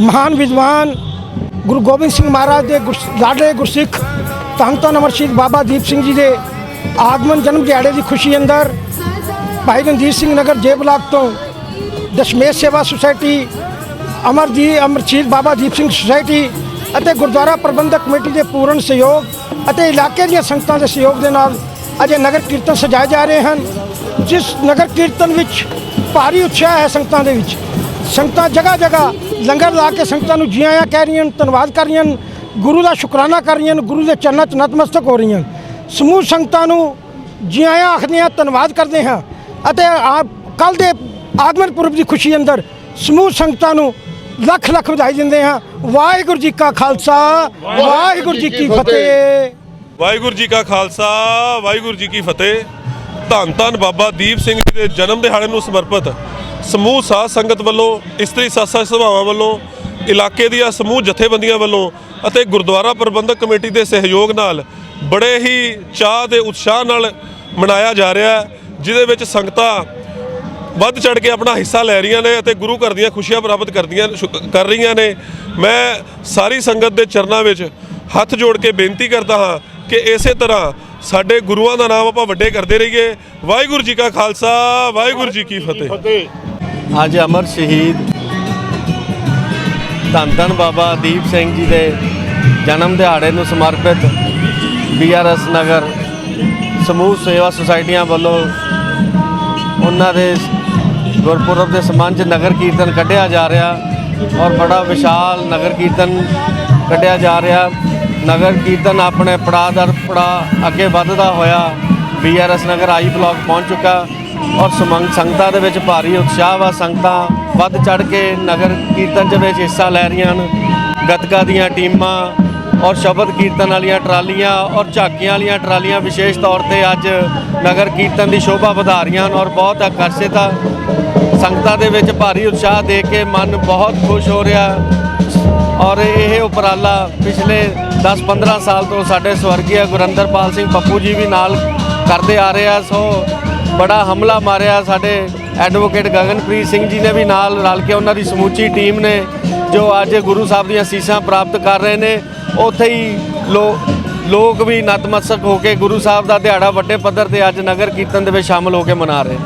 ਮਹਾਨ ਵਿਦਵਾਨ ਗੁਰੂ ਗੋਬਿੰਦ ਸਿੰਘ ਮਹਾਰਾਜ ਦੇ ਗੁਰਸ- ਲਾਡਲੇ ਗੁਰਸਿੱਖ ਧੰਨ ਧੰਨ ਅਮਰ ਬਾਬਾ ਦੀਪ ਸਿੰਘ ਜੀ ਦੇ ਆਗਮਨ ਜਨਮ ਦਿਹਾੜੇ ਦੀ ਖੁਸ਼ੀ ਅੰਦਰ ਭਾਈ ਰਣਜੀਤ ਸਿੰਘ ਨਗਰ ਜੇ ਬਲਾਕ ਤੋਂ ਦਸ਼ਮੇਸ਼ ਸੇਵਾ ਸੁਸਾਇਟੀ ਅਮਰਜੀ ਅਮਰ ਸ਼ਹੀਦ ਬਾਬਾ ਦੀਪ ਸਿੰਘ ਸੁਸਾਇਟੀ ਅਤੇ ਗੁਰਦੁਆਰਾ ਪ੍ਰਬੰਧਕ ਕਮੇਟੀ ਦੇ ਪੂਰਨ ਸਹਿਯੋਗ ਅਤੇ ਇਲਾਕੇ ਦੀਆਂ ਸੰਗਤਾਂ ਦੇ ਸਹਿਯੋਗ ਦੇ ਨਾਲ ਅਜੇ ਨਗਰ ਕੀਰਤਨ ਸਜਾਏ ਜਾ ਰਹੇ ਹਨ, ਜਿਸ ਨਗਰ ਕੀਰਤਨ ਵਿੱਚ ਭਾਰੀ ਉਤਸ਼ਾਹ ਹੈ ਸੰਗਤਾਂ ਦੇ ਵਿੱਚ। ਸੰਗਤਾਂ ਜਗ੍ਹਾ ਜਗ੍ਹਾ ਲੰਗਰ ਲਾ ਕੇ ਸੰਗਤਾਂ ਨੂੰ ਜੀ ਆਇਆਂ ਕਹਿ ਰਹੀਆਂ ਧੰਨਵਾਦ ਕਰ ਰਹੀਆਂ ਗੁਰੂ ਦਾ ਸ਼ੁਕਰਾਨਾ ਕਰ ਰਹੀਆਂ ਗੁਰੂ ਦੇ ਚਰਨਾਂ 'ਚ ਨਤਮਸਤਕ ਹੋ ਰਹੀਆਂ ਸਮੂਹ ਸੰਗਤਾਂ ਨੂੰ ਜੀ ਆਇਆਂ ਆਖਦੇ ਹਾਂ ਧੰਨਵਾਦ ਕਰਦੇ ਹਾਂ ਅਤੇ ਆਪ ਕੱਲ ਦੇ ਆਗਮਨ ਪੁਰਬ ਦੀ ਖੁਸ਼ੀ ਅੰਦਰ ਸਮੂਹ ਸੰਗਤਾਂ ਨੂੰ ਲੱਖ ਲੱਖ ਵਧਾਈ ਦਿੰਦੇ ਹਾਂ। ਵਾਹਿਗੁਰੂ ਜੀ ਕਾ ਖਾਲਸਾ ਵਾਹਿਗੁਰੂ ਜੀ ਕੀ ਫਤਿਹ। ਵਾਹਿਗੁਰੂ ਜੀ ਕਾ ਖਾਲਸਾ ਵਾਹਿਗੁਰੂ ਜੀ ਕੀ ਫਤਿਹ। ਧੰਨ ਧੰਨ ਬਾਬਾ ਦੀਪ ਸਿੰਘ ਜੀ ਦੇ ਜਨਮ ਦਿਹਾੜੇ ਨੂੰ ਸਮਰਪਿਤ ਸਮੂਹ ਸਾਧ ਸੰਗਤ ਵੱਲੋਂ, ਇਸਤਰੀ ਸਾਸਾ ਸਭਾਵਾਂ ਵੱਲੋਂ, ਇਲਾਕੇ ਦੀਆਂ ਸਮੂਹ ਜਥੇਬੰਦੀਆਂ ਵੱਲੋਂ ਅਤੇ ਗੁਰਦੁਆਰਾ ਪ੍ਰਬੰਧਕ ਕਮੇਟੀ ਦੇ ਸਹਿਯੋਗ ਨਾਲ ਬੜੇ ਹੀ ਚਾਹ ਤੇ ਉਤਸ਼ਾਹ ਨਾਲ ਮਨਾਇਆ ਜਾ ਰਿਹਾ ਹੈ, ਜਿਹਦੇ ਵਿੱਚ ਸੰਗਤਾਂ ਵੱਧ ਚੜ ਕੇ ਆਪਣਾ ਹਿੱਸਾ ਲੈ ਰਹੀਆਂ ਨੇ ਅਤੇ ਗੁਰੂ ਘਰ ਦੀਆਂ ਖੁਸ਼ੀਆਂ ਪ੍ਰਾਪਤ ਕਰਦੀਆਂ, ਸ਼ੁਕ- ਕਰ ਰਹੀਆਂ ਨੇ। ਮੈਂ ਸਾਰੀ ਸੰਗਤ ਦੇ ਚਰਨਾਂ ਵਿੱਚ ਹੱਥ ਜੋੜ ਕੇ ਬੇਨਤੀ ਕਰਦਾ ਹਾਂ ਕਿ ਇਸੇ ਤਰ੍ਹਾਂ ਸਾਡੇ ਗੁਰੂਆਂ ਦਾ ਨਾਮ ਆਪਾਂ ਵੱਡੇ ਕਰਦੇ ਰਹੀਏ। ਵਾਹਿਗੁਰੂ ਜੀ ਕਾ ਖਾਲਸਾ ਵਾਹਿਗੁਰੂ ਜੀ ਕੀ ਫਤਿਹ। ਅੱਜ ਅਮਰ ਸ਼ਹੀਦ ਧੰਨ ਧੰਨ ਬਾਬਾ ਦੀਪ ਸਿੰਘ ਜੀ ਦੇ ਜਨਮ ਦਿਹਾੜੇ ਨੂੰ ਸਮਰਪਿਤ ਬੀਆਰਐਸ ਨਗਰ ਸਮੂਹ ਸੇਵਾ ਸੁਸਾਇਟੀਆਂ ਵੱਲੋਂ ਉਹਨਾਂ ਦੇ ਗੁਰਪੁਰਬ ਦੇ ਸਮਾਨ 'ਚ ਨਗਰ ਕੀਰਤਨ ਕੱਢਿਆ ਜਾ ਰਿਹਾ ਔਰ ਬੜਾ ਵਿਸ਼ਾਲ ਨਗਰ ਕੀਰਤਨ ਕੱਢਿਆ ਜਾ ਰਿਹਾ। ਨਗਰ ਕੀਰਤਨ ਆਪਣੇ ਪੜਾਅ ਦਰ ਪੜਾਅ ਅੱਗੇ ਵੱਧਦਾ ਹੋਇਆ ਬੀਆਰਐਸ ਨਗਰ ਆਈ ਬਲਾਕ ਪਹੁੰਚ ਚੁੱਕਾ। ਔਰ ਸਮੰਗ ਸੰਗਤਾਂ ਦੇ ਵਿੱਚ ਭਾਰੀ ਉਤਸ਼ਾਹ ਵਾ। ਸੰਗਤਾਂ ਵੱਧ ਚੜ ਕੇ ਨਗਰ ਕੀਰਤਨ ਦੇ ਵਿੱਚ ਹਿੱਸਾ ਲੈ ਰਹੀਆਂ ਹਨ। ਗੱਤਕਾ ਦੀਆਂ ਟੀਮਾਂ ਔਰ ਸ਼ਬਦ ਕੀਰਤਨ ਵਾਲੀਆਂ ਟਰਾਲੀਆਂ ਔਰ ਝਾਕੀਆਂ ਵਾਲੀਆਂ ਟਰਾਲੀਆਂ ਵਿਸ਼ੇਸ਼ ਤੌਰ ਤੇ ਅੱਜ ਨਗਰ ਕੀਰਤਨ ਦੀ ਸ਼ੋਭਾ ਵਧਾ ਰਹੀਆਂ ਹਨ ਔਰ ਬਹੁਤ ਆਕਰਸ਼ਿਤ ਆ। ਸੰਗਤਾਂ ਦੇ ਵਿੱਚ ਭਾਰੀ ਉਤਸ਼ਾਹ ਦੇਖ ਕੇ ਮਨ ਬਹੁਤ ਖੁਸ਼ ਹੋ ਰਿਹਾ। ਔਰ ਇਹ ਉਪਰਾਲਾ ਪਿਛਲੇ 10-15 ਸਾਲ ਤੋਂ ਸਾਡੇ ਸਵਰਗੀ ਗੁਰਿੰਦਰਪਾਲ ਸਿੰਘ ਪੱਪੂ ਜੀ ਵੀ ਨਾਲ ਕਰਦੇ ਆ ਰਹੇ ਆ। ਸੋ ਬੜਾ ਹਮਲਾ ਮਾਰਿਆ ਸਾਡੇ ਐਡਵੋਕੇਟ ਗਗਨਪ੍ਰੀਤ ਸਿੰਘ ਜੀ ਨੇ ਵੀ ਨਾਲ ਰਲ ਕੇ ਉਹਨਾਂ ਦੀ ਸਮੂਚੀ ਟੀਮ ਨੇ, ਜੋ ਅੱਜ ਗੁਰੂ ਸਾਹਿਬ ਦੀਆਂ ਸੀਸਾਂ ਪ੍ਰਾਪਤ ਕਰ ਰਹੇ ਨੇ। ਉੱਥੇ ਹੀ ਲੋਕ ਵੀ ਨਤਮਸਤਕ ਹੋ ਕੇ ਗੁਰੂ ਸਾਹਿਬ ਦਾ ਦਿਹਾੜਾ ਵੱਡੇ ਪੱਧਰ ਤੇ ਅੱਜ ਨਗਰ ਕੀਰਤਨ ਦੇ ਵਿੱਚ ਸ਼ਾਮਲ ਹੋ ਕੇ ਮਨਾ ਰਹੇ